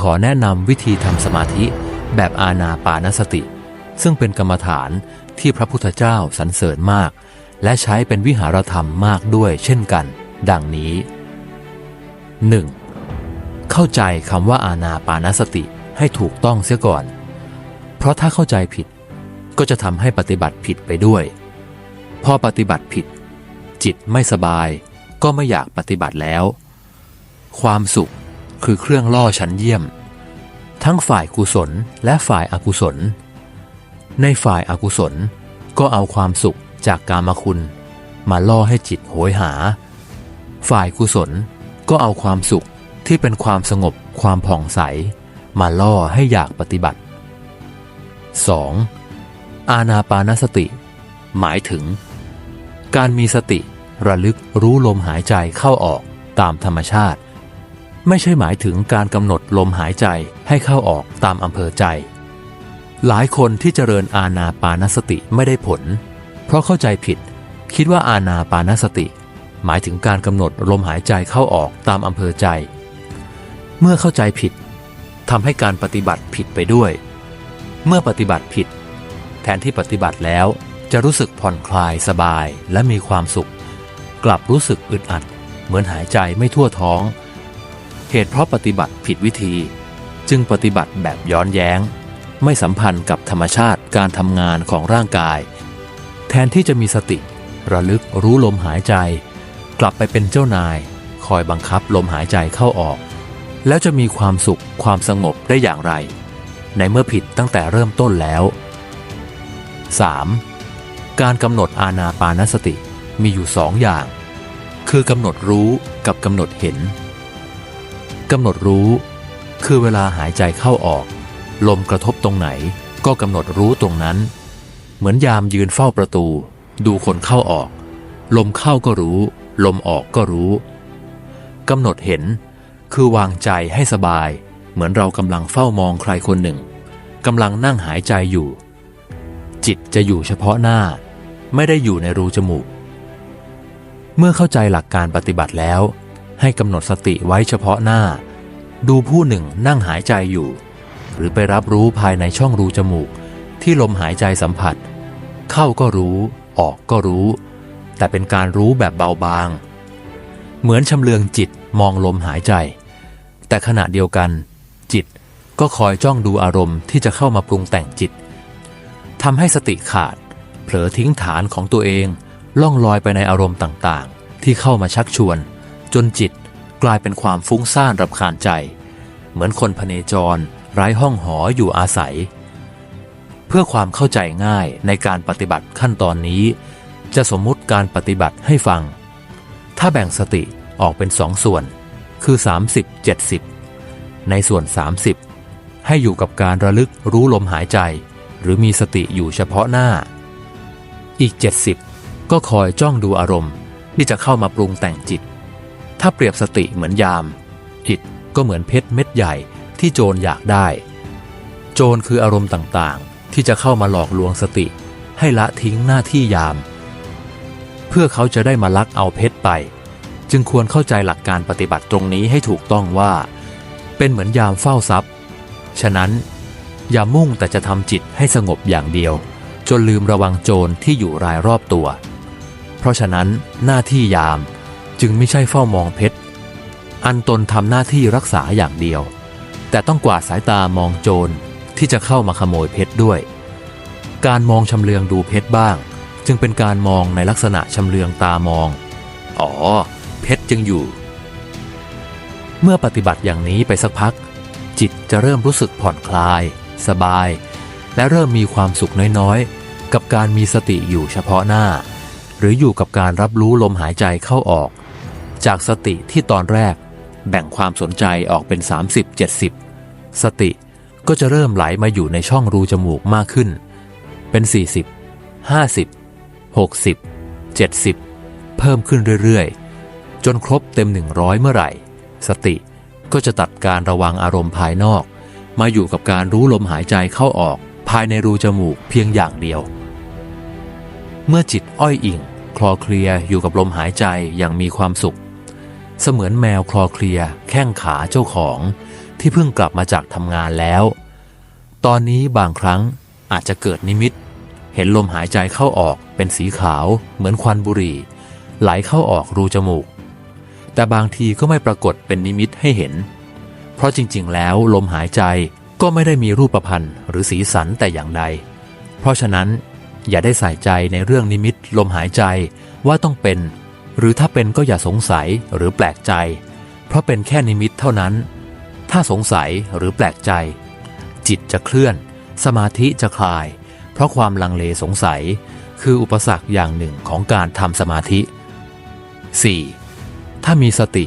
ขอแนะนำวิธีทำสมาธิแบบอาณาปานสติ ซึ่งเป็นกรรมฐานที่พระพุทธเจ้าสรรเสริญมาก และใช้เป็นวิหารธรรมมากด้วยเช่นกัน ดังนี้ 1. เข้าใจคำว่าอาณาปานสติให้ถูกต้องเสียก่อน เพราะถ้าเข้าใจผิด ก็จะทำให้ปฏิบัติผิดไปด้วย พอปฏิบัติผิด จิตไม่สบาย ก็ไม่อยากปฏิบัติแล้ว ความสุข คือเครื่องล่อชั้นเยี่ยม ทั้งฝ่ายกุศลและฝ่ายอากุศล ในฝ่ายอากุศลก็เอาความสุขจากกามคุณ มาล่อให้จิตโหยหา ฝ่ายกุศลก็เอาความสุขที่เป็นความสงบความผ่องใส มาล่อให้อยากปฏิบัติ 2. อาณาปานสติ หมายถึง การมีสติระลึกรู้ลมหายใจเข้าออกตามธรรมชาติ ไม่ใช่หมายถึงการกำหนดลมหายใจให้เข้าออกตามอำเภอใจ หลายคนที่เจริญอาณาปานสติไม่ได้ผล เพราะเข้าใจผิด คิดว่าอาณาปานสติ หมายถึงการกำหนดลมหายใจเข้าออกตามอำเภอใจ เมื่อเข้าใจผิดทำให้การปฏิบัติผิดไปด้วย เมื่อปฏิบัติผิด แทนที่ปฏิบัติแล้วจะรู้สึกผ่อนคลายสบายและมีความสุข กลับรู้สึกอึดอัด เหมือนหายใจไม่ทั่วท้อง เหตุเพราะปฏิบัติผิดวิธี จึงปฏิบัติแบบย้อนแย้ง ไม่สัมพันธ์กับธรรมชาติการทำงานของร่างกาย แทนที่จะมีสติ ระลึกรู้ลมหายใจ กลับไปเป็นเจ้านาย คอยบังคับลมหายใจเข้าออก แล้วจะมีความสุขความสงบได้อย่างไร ในเมื่อผิดตั้งแต่เริ่มต้นแล้ว 3. การกำหนดอาณาปานสติมีอยู่สองอย่าง คือกำหนดรู้กับกำหนดเห็น กำหนดรู้ คือเวลาหายใจเข้าออก ลมกระทบตรงไหนก็กำหนดรู้ตรงนั้น เหมือนยามยืนเฝ้าประตู ดูคนเข้าออก ลมเข้าก็รู้ ลมออกก็รู้กำหนดเห็น คือวางใจให้สบาย เหมือนเรากำลังเฝ้ามองใครคนหนึ่งกำลังนั่งหายใจอยู่ จิตจะอยู่เฉพาะหน้า ไม่ได้อยู่ในรูจมูก เมื่อเข้าใจหลักการปฏิบัติแล้ว ให้กำหนดสติไว้เฉพาะหน้า ดูผู้หนึ่งนั่งหายใจอยู่ หรือไปรับรู้ภายในช่องรูจมูก ที่ลมหายใจสัมผัส เข้าก็รู้ ออกก็รู้ แต่เป็นการรู้แบบเบาบาง เหมือนชำเลืองจิตมองลมหายใจ แต่ขณะเดียวกัน จิตก็คอยจ้องดูอารมณ์ที่จะเข้ามาปรุงแต่งจิตทำให้สติขาด เผลอทิ้งฐานของตัวเอง ล่องลอยไปในอารมณ์ต่างๆ ที่เข้ามาชักชวน จนจิตกลายเป็นความฟุ้งซ่านรำคาญใจ เหมือนคนพเนจรไร้ห้องหออยู่อาศัย เพื่อความเข้าใจง่ายในการปฏิบัติขั้นตอนนี้ จะสมมุติการปฏิบัติให้ฟัง ถ้าแบ่งสติออกเป็นสองส่วน คือ 30 70 ในส่วน 30 ให้อยู่กับการระลึกรู้ลมหายใจ หรือมีสติอยู่เฉพาะหน้า อีก 70 ก็คอยจ้องดูอารมณ์ที่จะเข้ามาปรุงแต่งจิต ถ้าเปรียบสติเหมือนยามจิตก็เหมือนเพชรเม็ดใหญ่ที่โจรอยากได้ โจรคืออารมณ์ต่างๆ ที่จะเข้ามาหลอกลวงสติ ให้ละทิ้งหน้าที่ยาม เพื่อเขาจะได้มาลักเอาเพชรไป จึงควรเข้าใจหลักการปฏิบัติตรงนี้ให้ถูกต้องว่า เป็นเหมือนยามเฝ้าทรัพย์ ฉะนั้น อย่ามุ่งแต่จะทำจิตให้สงบอย่างเดียว จนลืมระวังโจรที่อยู่รายรอบตัว เพราะฉะนั้นหน้าที่ยาม จึงไม่ใช่เฝ้ามองเพชร อันตนทำหน้าที่รักษาอย่างเดียว แต่ต้องกวาดสายตามองโจรที่จะเข้ามาขโมยเพชรด้วย การมองชำเลืองดูเพชรบ้าง จึงเป็นการมองในลักษณะชำเลืองตามอง อ๋อ เพชรจึงอยู่ เมื่อปฏิบัติอย่างนี้ไปสักพัก จิตจะเริ่มรู้สึกผ่อนคลาย สบาย และเริ่มมีความสุขน้อยๆ กับการมีสติอยู่เฉพาะหน้า หรืออยู่กับการรับรู้ลมหายใจเข้าออก จากสติที่ตอนแรก แบ่งความสนใจออกเป็น 30-70 สติก็จะเริ่มไหลมาอยู่ในช่องรูจมูกมากขึ้น เป็น 40 50 60 70 เพิ่มขึ้นเรื่อยๆ จนครบเต็ม 100 เมื่อไหร่ สติก็จะตัดการระวังอารมณ์ภายนอก มาอยู่กับการรู้ลมหายใจเข้าออกภายในรูจมูกเพียงอย่างเดียว เมื่อจิตอ้อยอิ่ง คลอเคลียอยู่กับลมหายใจอย่างมีความสุข เสมือนแมวคลอเคลียแข้งขาเจ้าของที่เพิ่งกลับมาจากทำงานแล้ว ตอนนี้บางครั้งอาจจะเกิดนิมิต เห็นลมหายใจเข้าออกเป็นสีขาวเหมือนควันบุหรี่ ไหลเข้าออกรูจมูก แต่บางทีก็ไม่ปรากฏเป็นนิมิตให้เห็น เพราะจริงๆ แล้วลมหายใจก็ไม่ได้มีรูปพันธ์หรือสีสันแต่อย่างใด เพราะฉะนั้นอย่าได้ใส่ใจในเรื่องนิมิตลมหายใจว่าต้องเป็น หรือถ้าเป็นก็อย่าสงสัยหรือแปลกใจ เพราะเป็นแค่นิมิตเท่านั้น ถ้าสงสัยหรือแปลกใจ จิตจะเคลื่อน สมาธิจะคลาย เพราะความลังเลสงสัย คืออุปสรรคอย่างหนึ่งของการทำสมาธิ 4. ถ้ามีสติ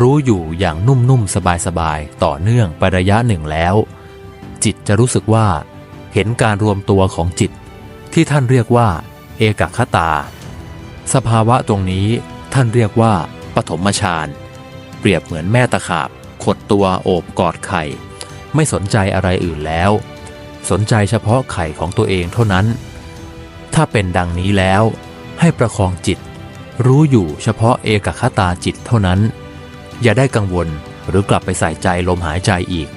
รู้อยู่อย่างนุ่มๆ สบายๆ ต่อเนื่องไประยะหนึ่งแล้ว จิตจะรู้สึกว่า เห็นการรวมตัวของจิต ที่ท่านเรียกว่า เอกคตา สภาวะตรงนี้ ท่านเรียกว่าปฐมฌานเปรียบเหมือนแม่ตะขาบ ขดตัวโอบกอดไข่ ไม่สนใจอะไรอื่นแล้ว สนใจเฉพาะไข่ของตัวเองเท่านั้น ถ้าเป็นดังนี้แล้วให้ประคองจิต รู้อยู่เฉพาะเอกคตาจิตเท่านั้น อย่าได้กังวลหรือกลับไปใส่ใจลมหายใจอีก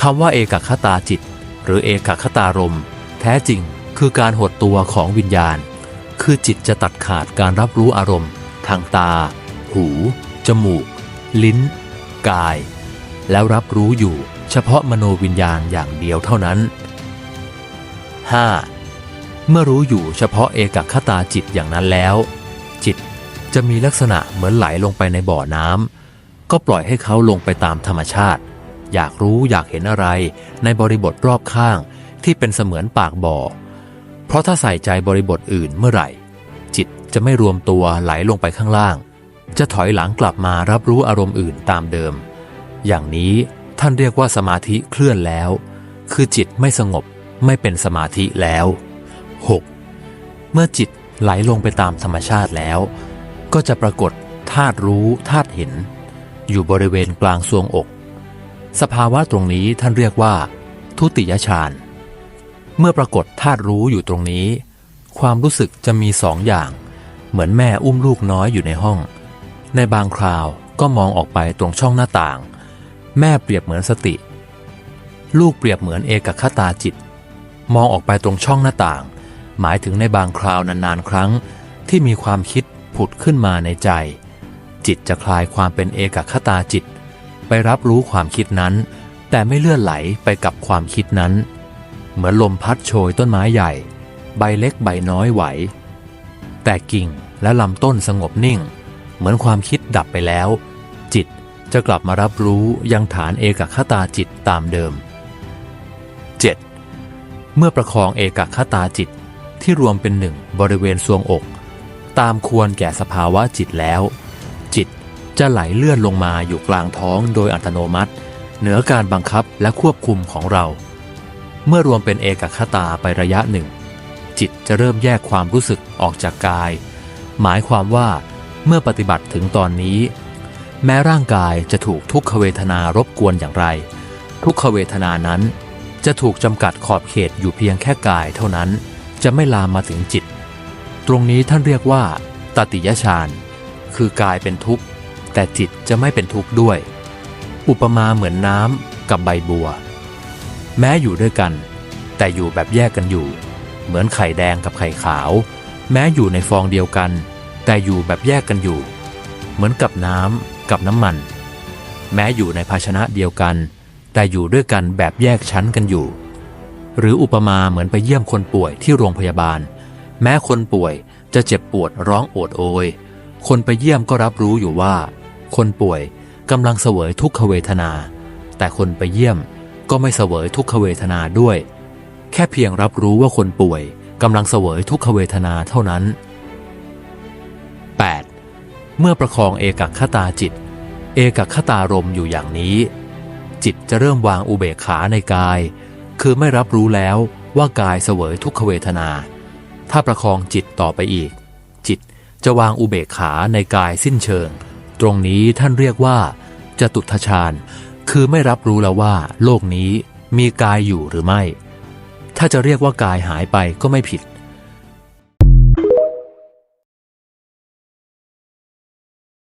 คำว่าเอกคตาจิต หรือเอกคตารม แท้จริงคือการหดตัวของวิญญาณ คือจิตจะตัดขาดการรับรู้อารมณ์ ทางตา หู จมูก ลิ้น กาย แล้วรับรู้อยู่เฉพาะมโนวิญญาณอย่างเดียวเท่านั้น 5. เมื่อรู้อยู่เฉพาะเอกคตาจิตอย่างนั้นแล้ว จิตจะมีลักษณะเหมือนไหลลงไปในบ่อน้ำก็ปล่อยให้เขาลงไปตามธรรมชาติ อยากรู้อยากเห็นอะไร ในบริบทรอบข้างที่เป็นเสมือนปากบ่อ เพราะถ้าใส่ใจบริบทอื่นเมื่อไหร่ จิตจะไม่รวมตัวไหลลงไปข้างล่าง จะถอยหลังกลับมารับรู้อารมณ์อื่นตามเดิม อย่างนี้ท่านเรียกว่าสมาธิเคลื่อนแล้ว คือจิตไม่สงบไม่เป็นสมาธิแล้ว 6. เมื่อจิตไหลลงไปตามธรรมชาติแล้ว ก็จะปรากฏธาตุรู้ธาตุเห็น อยู่บริเวณกลางทรวงอก สภาวะตรงนี้ท่านเรียกว่า ทุติยฌานเมื่อปรากฏธาตุรู้อยู่ตรงนี้ ความรู้สึกจะมีสองอย่าง เหมือนแม่อุ้มลูกน้อยอยู่ในห้อง ในบางคราวก็มองออกไปตรงช่องหน้าต่าง แม่เปรียบเหมือนสติ ลูกเปรียบเหมือนเอกคตาจิต มองออกไปตรงช่องหน้าต่าง หมายถึงในบางคราวนานๆ ครั้ง ที่มีความคิดผุดขึ้นมาในใจ จิตจะคลายความเป็นเอกคตาจิต ไปรับรู้ความคิดนั้น แต่ไม่เลื่อนไหลไปกับความคิดนั้น เหมือนลมพัดโชยต้นไม้ใหญ่ ใบเล็กใบน้อยไหว แต่กิ่งและลำต้นสงบนิ่ง เหมือนความคิดดับไปแล้ว จิตจะกลับมารับรู้ยังฐานเอกคตาจิตตามเดิม 7. เมื่อประคองเอกคตาจิตที่รวมเป็นหนึ่งบริเวณทรวงอก ตามควรแก่สภาวะจิตแล้ว จิตจะไหลเลื่อนลงมาอยู่กลางท้องโดยอัตโนมัติ เหนือการบังคับและควบคุมของเรา เมื่อรวมเป็นเอกคตาไประยะหนึ่ง จิตจะเริ่มแยกความรู้สึกออกจากกาย หมายความว่าเมื่อปฏิบัติถึงตอนนี้ แม้ร่างกายจะถูกทุกขเวทนารบกวนอย่างไร ทุกขเวทนานั้น จะถูกจำกัดขอบเขตอยู่เพียงแค่กายเท่านั้น จะไม่ลามมาถึงจิต ตรงนี้ท่านเรียกว่าตติยฌานคือกายเป็นทุกข์ แต่จิตจะไม่เป็นทุกข์ด้วย อุปมาเหมือนน้ำกับใบบัว แม้อยู่ด้วยกัน แต่อยู่แบบแยกกันอยู่ เหมือนไข่แดงกับไข่ขาว แม้อยู่ในฟองเดียวกัน แต่อยู่แบบแยกกันอยู่ เหมือนกับน้ำกับน้ำมัน แม้อยู่ในภาชนะเดียวกัน แต่อยู่ด้วยกันแบบแยกชั้นกันอยู่ หรืออุปมาเหมือนไปเยี่ยมคนป่วยที่โรงพยาบาล แม้คนป่วยจะเจ็บปวดร้องโอดโอย คนไปเยี่ยมก็รับรู้อยู่ว่า คนป่วยกำลังเสวยทุกขเวทนา แต่คนไปเยี่ยมก็ไม่เสวยทุกขเวทนาด้วย แค่เพียงรับรู้ว่าคนป่วยกำลังเสวยทุกขเวทนาเท่านั้น 8. เมื่อประคองเอกคตาจิต เอกคตารมอยู่อย่างนี้ จิตจะเริ่มวางอุเบกขาในกาย คือไม่รับรู้แล้วว่ากายเสวยทุกขเวทนา ถ้าประคองจิตต่อไปอีก จิตจะวางอุเบกขาในกายสิ้นเชิง ตรงนี้ท่านเรียกว่าจตุทชาญ คือไม่รับรู้แล้วว่า โลกนี้มีกายอยู่หรือไม่ ถ้าจะเรียกว่ากายหายไปก็ไม่ผิด